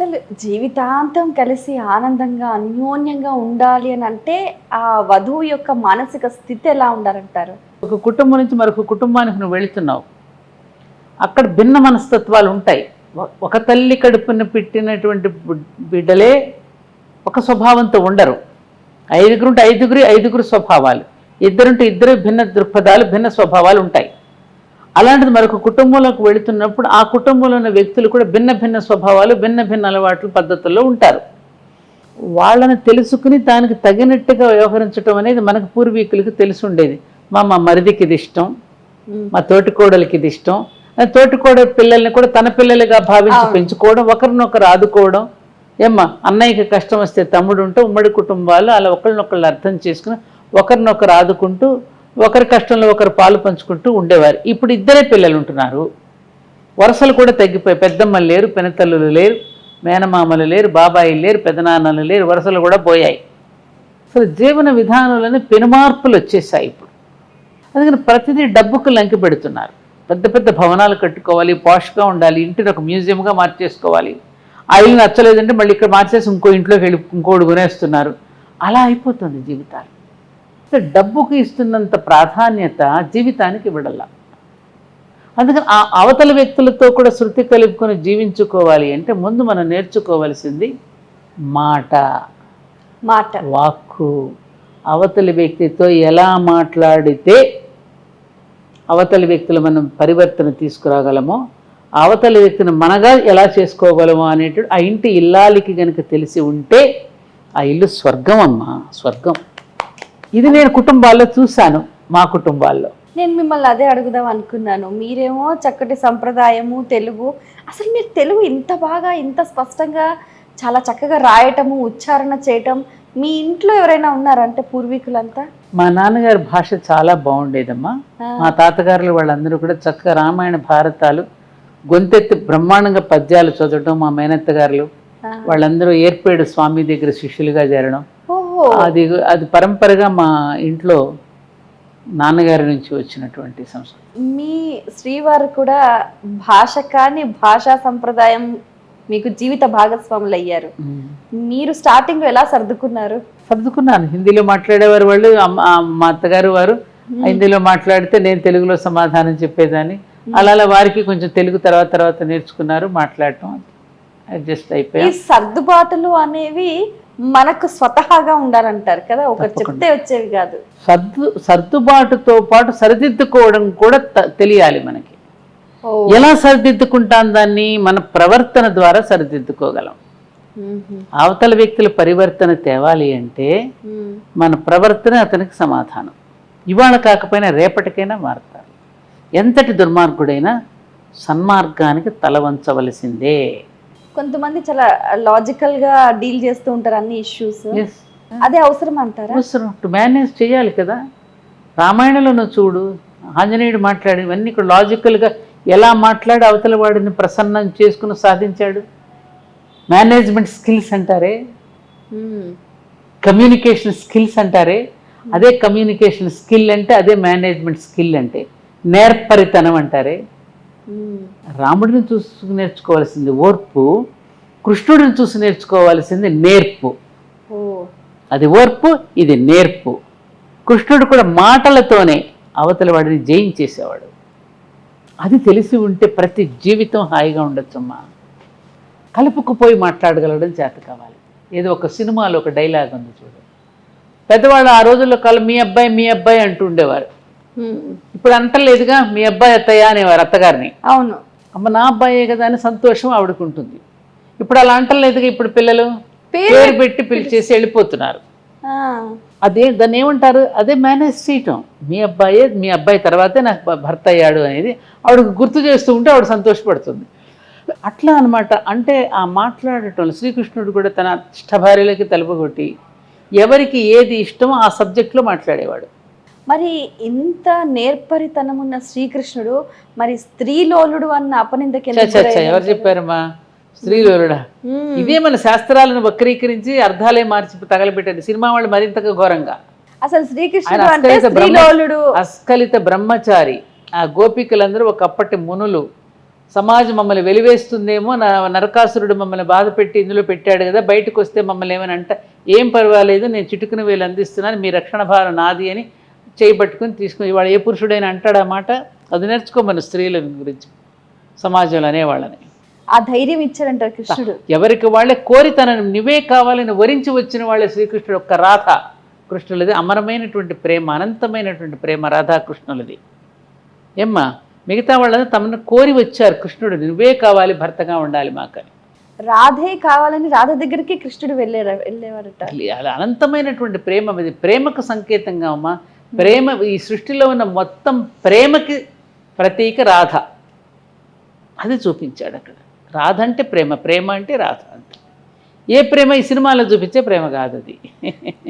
అసలు జీవితాంతం కలిసి ఆనందంగా అన్యోన్యంగా ఉండాలి అని అంటే ఆ వధువు యొక్క మానసిక స్థితి ఎలా ఉండాలంటారు? ఒక కుటుంబం నుంచి మరొక కుటుంబానికి నువ్వు వెళుతున్నావు. అక్కడ భిన్న మనస్తత్వాలు ఉంటాయి. ఒక తల్లి కడుపున పెట్టినటువంటి బి- బిడ్డలే ఒక స్వభావంతో ఉండరు. ఐదుగురుంటే ఐదుగురి ఐదుగురు స్వభావాలు. ఇద్దరుంటే ఇద్దరు భిన్న దృక్పథాలు భిన్న స్వభావాలు ఉంటాయి. అలాంటిది మరొక కుటుంబంలోకి వెళుతున్నప్పుడు ఆ కుటుంబంలో ఉన్న వ్యక్తులు కూడా భిన్న భిన్న స్వభావాలు భిన్న భిన్న అలవాట్లు పద్ధతుల్లో ఉంటారు. వాళ్ళని తెలుసుకుని దానికి తగినట్టుగా వ్యవహరించడం అనేది మనకు పూర్వీకులకు తెలిసి ఉండేది మా మా మరిదికి ఇది ఇష్టం మా తోటికోడలికి ఇది ఇష్టం తోటికోడ పిల్లల్ని కూడా తన పిల్లలుగా భావించి పెంచుకోవడం ఒకరినొకరు ఆదుకోవడం. ఏమ్మా అన్నయ్యకి కష్టం వస్తే తమ్ముడు ఉంటే ఉమ్మడి కుటుంబాలు అలా ఒకరినొకళ్ళు అర్థం చేసుకుని ఒకరినొకరు ఆదుకుంటూ ఒకరి కష్టంలో ఒకరు పాలు పంచుకుంటూ ఉండేవారు. ఇప్పుడు ఇద్దరే పిల్లలు ఉంటున్నారు. వరుసలు కూడా తగ్గిపోయి పెద్దమ్మలు లేరు పెనతల్లులు లేరు మేనమామలు లేరు బాబాయిలు లేరు పెదనాన్నలు లేరు వరుసలు కూడా పోయాయి. అసలు జీవన విధానంలోనే పెనుమార్పులు వచ్చేసాయి ఇప్పుడు. అందుకని ప్రతిదీ డబ్బుకు లంకి పెడుతున్నారు. పెద్ద పెద్ద భవనాలు కట్టుకోవాలి పాష్గా ఉండాలి ఇంటిని ఒక మ్యూజియంగా మార్చేసుకోవాలి. ఆ ఇల్లు నచ్చలేదంటే మళ్ళీ ఇక్కడ మార్చేసి ఇంకో ఇంట్లోకి వెళ్ళి ఇంకోటి కొనేస్తున్నారు. అలా అయిపోతుంది జీవితాలు. డబ్బుకు ఇస్తున్నంత ప్రాధాన్యత జీవితానికి ఇవ్వడల్లా. అందుకని ఆ అవతల వ్యక్తులతో కూడా శృతి కలుపుకొని జీవించుకోవాలి అంటే ముందు మనం నేర్చుకోవాల్సింది మాట. మాట. వాక్కు. అవతలి వ్యక్తితో ఎలా మాట్లాడితే అవతలి వ్యక్తులు మనం పరివర్తన తీసుకురాగలమో అవతలి వ్యక్తిని మనగా ఎలా చేసుకోగలమో అనేటు ఆ ఇంటి ఇల్లాలికి గనుక తెలిసి ఉంటే ఆ ఇల్లు స్వర్గం అమ్మా స్వర్గం. ఇది నేను కుటుంబాల్లో చూశాను మా కుటుంబాల్లో. నేను మిమ్మల్ని అదే అడుగుదాం అనుకున్నాను. మీరేమో చక్కటి సంప్రదాయము తెలుగు. అసలు మీరు తెలుగు ఇంత బాగా ఇంత స్పష్టంగా చాలా చక్కగా రాయటము ఉచ్చారణ చేయటం మీ ఇంట్లో ఎవరైనా ఉన్నారంటే పూర్వీకులంతా? మా నాన్నగారి భాష చాలా బాగుండేదమ్మా. మా తాతగారులు వాళ్ళందరూ కూడా చక్కగా రామాయణ భారతాలు గొంతెత్తి బ్రహ్మాండంగా పద్యాలు చదవటం మా మేనత్త గారులు ఆ. వాళ్ళందరూ ఏర్పేడు స్వామి దగ్గర శిష్యులుగా చేరడం అది అది పరంపరగా మా ఇంట్లో నాన్నగారి నుంచి వచ్చినటువంటి సంస్కృతి. మీ శ్రీవారు కూడా భాష కాని భాషా సంప్రదాయం మీకు జీవిత భాగస్వాములు అయ్యారు. మీరు స్టార్టింగ్ ఎలా సర్దుకున్నారు? సర్దుకున్నాను. హిందీలో మాట్లాడేవారు వాళ్ళు మా అత్తగారు వారు. హిందీలో మాట్లాడితే నేను తెలుగులో సమాధానం చెప్పేదాన్ని. అలా అలా వారికి కొంచెం తెలుగు తర్వాత తర్వాత నేర్చుకున్నారు మాట్లాడటం అడ్జస్ట్ అయిపోయాం. సర్దుబాటులు అనేవి మనకు స్వతహాగా ఉండాలంటారు కదా తప్పకుండా. చెప్తే వచ్చేవి కాదు. సర్దు సర్దుబాటుతో పాటు సరిదిద్దుకోవడం కూడా తెలియాలి మనకి. ఎలా సరిదిద్దుకుంటాం దాన్ని? మన ప్రవర్తన ద్వారా సరిదిద్దుకోగలం. అవతల వ్యక్తుల పరివర్తన తేవాలి అంటే. మన ప్రవర్తన అతనికి సమాధానం. ఇవాళ కాకపోయినా రేపటికైనా మారుతారు. ఎంతటి దుర్మార్గుడైనా సన్మార్గానికి తల వంచవలసిందే. కొంతమంది చాలా లాజికల్గా డీల్ చేస్తూ ఉంటారు అన్ని ఇష్యూస్. అదే అవసరం అంటారా? అవసరం. టు మేనేజ్ చేయాలి కదా. రామాయణంలో చూడు ఆంజనేయుడు మాట్లాడి ఇవన్నీ ఇక్కడ లాజికల్గా ఎలా మాట్లాడి అవతల వాడిని ప్రసన్నం చేసుకుని సాధించాడు? మేనేజ్మెంట్ స్కిల్స్ అంటారే. కమ్యూనికేషన్ స్కిల్స్ అంటారే. అదే కమ్యూనికేషన్ స్కిల్ అంటే అదే మేనేజ్మెంట్ స్కిల్ అంటే నేర్పరితనం అంటారే. రాముడిని చూసి నేర్చుకోవాల్సింది ఓర్పు కృష్ణుడిని చూసి నేర్చుకోవాల్సింది నేర్పు. ఓ. అది ఓర్పు ఇది నేర్పు. కృష్ణుడు కూడా మాటలతోనే అవతల వాడిని జయించేసేవాడు. అది తెలిసి ఉంటే ప్రతి జీవితం హాయిగా ఉండొచ్చమ్మా. కలుపుకుపోయి మాట్లాడగలగడం చేత కావాలి. ఏదో ఒక సినిమాలో ఒక డైలాగ్ ఉంది చూడు. పెద్దవాళ్ళు ఆ రోజుల్లో కలు మీ అబ్బాయి మీ అబ్బాయి అంటూ ఉండేవారు. ఇప్పుడు అంటలేదుగా మీ అబ్బాయి అత్తయ్య అనేవారు అత్తగారిని. అవును. అమ్మ నా అబ్బాయే కదా అని సంతోషం ఆవిడకు ఉంటుంది ఇప్పుడు అలా అంటలేదుగా ఇప్పుడు పిల్లలు? పేరు పెట్టి పిలిచేసి వెళ్ళిపోతున్నారు. అదే దాన్ని ఏమంటారు? అదే మేనేజ్ చేయటం. మీ అబ్బాయే మీ అబ్బాయి తర్వాతే నాకు భర్త అయ్యాడు అనేది ఆవిడకు గుర్తు చేస్తూ ఉంటే ఆవిడ సంతోషపడుతుంది. అట్లా అన్నమాట. అంటే ఆ మాట్లాడటం శ్రీకృష్ణుడు కూడా తన ఇష్టభార్యలకి తలుపుకొట్టి ఎవరికి ఏది ఇష్టమో ఆ సబ్జెక్ట్లో మాట్లాడేవాడు. మరి ఇంత నేర్పరితనం ఉన్న శ్రీకృష్ణుడు మరి స్త్రీలోలుడు అన్న అపనిందకి? ఎవరు చెప్పారమ్మా? స్త్రీలోరుడా మ్మ్. ఇదే మన శాస్త్రాలను వక్రీకరించి అర్థాలే మార్చి తగలబెట్టండి. సినిమా వాళ్ళు మరింతగా ఘోరంగా. అసలు శ్రీకృష్ణుడు అంటే అస్కలిత బ్రహ్మ స్త్రీలోలుడు. అస్కలిత బ్రహ్మచారి. ఆ గోపికలందరూ ఒకప్పటి మునులు. సమాజం మమ్మల్ని వెలివేస్తుందేమో నా నరకాసురుడు మమ్మల్ని బాధ పెట్టి ఇందులో పెట్టాడు కదా బయటకు వస్తే మమ్మల్ని ఏమని అంట ఏం పర్వాలేదు నేను చిటుకుని వేలు అందిస్తున్నాను మీ రక్షణ భారం నాది అని చేయబట్టుకుని తీసుకుని వాడు ఏ పురుషుడైనా అంటాడా మాట? అది నేర్చుకోమను స్త్రీల గురించి సమాజంలో అనేవాళ్ళని. ఆ ధైర్యం ఇచ్చాడంటారు కృష్ణుడు. ఎవరికి వాళ్ళే కోరి తనను నువ్వే కావాలని వరించి వచ్చిన వాళ్ళే శ్రీకృష్ణుడు ఒక్క రాధ కృష్ణులది అమరమైనటువంటి ప్రేమ అనంతమైనటువంటి ప్రేమ రాధాకృష్ణులది. ఏమ్మా మిగతా వాళ్ళంతా తమను కోరి వచ్చారు కృష్ణుడు నువ్వే కావాలి భర్తగా ఉండాలి మాకని. రాధే కావాలని రాధ దగ్గరికి కృష్ణుడు వెళ్ళారు వెళ్ళేవారట. అలా అనంతమైనటువంటి ప్రేమ ఇది ప్రేమకు సంకేతంగా అమ్మా ప్రేమ ఈ సృష్టిలో ఉన్న మొత్తం ప్రేమకి ప్రతీక రాధ. అది చూపించాడు అక్కడ. రాధ అంటే ప్రేమ ప్రేమ అంటే రాధ అంతే ఏ ప్రేమ ఈ సినిమాలో చూపించే ప్రేమ కాదు అది.